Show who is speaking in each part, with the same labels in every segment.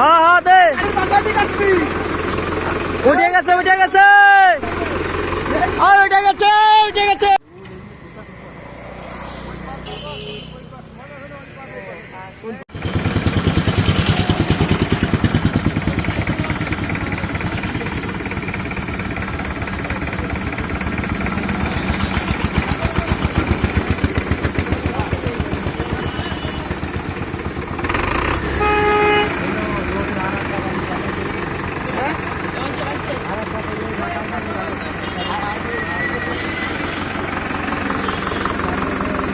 Speaker 1: হ্যাঁ হ্যাঁ দে। উঠে গেছে উঠে গেছে। আর উঠে গেছে উঠে গেছে।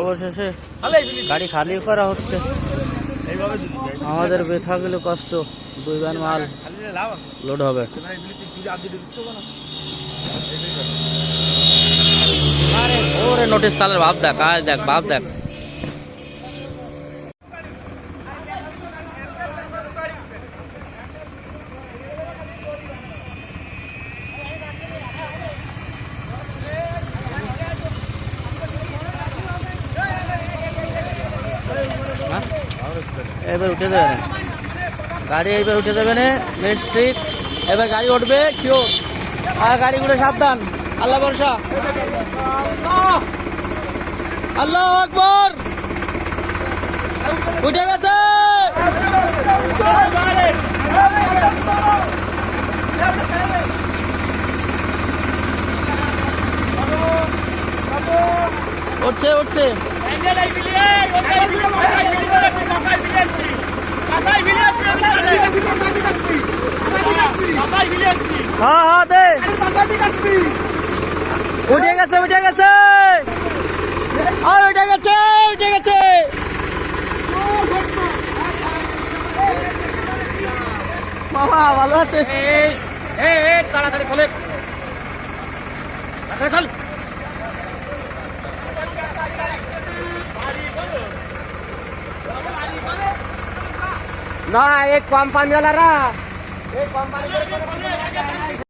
Speaker 1: অবশেষে গাড়ি খালি করা হচ্ছে। আমাদের বেথা গেলে কষ্ট দুই ব্যান মাল লোড হবে। আরে ওরে নোটিস সালের ভাব দেখ আয় দেখ ভাব দেখ। এবার উঠে না। গাড়ি এবার উঠে দেবে না সিট এবার গাড়ি উঠবে শিওর আর গাড়িগুলো সাবধান। আল্লাহ বর্ষা আল্লাহ আকবর। উঠে গেছে। উঠছে উঠছে। হ্যাঁ হ্যাঁ উঠে গেছে উঠে গেছে। উঠে গেছে উঠে গেছে। মামা ভালো আছে।
Speaker 2: তাড়াতাড়ি খোলে তাড়াতাড়ি খোল। ना एक काम पाणी झाला एक काम पाणी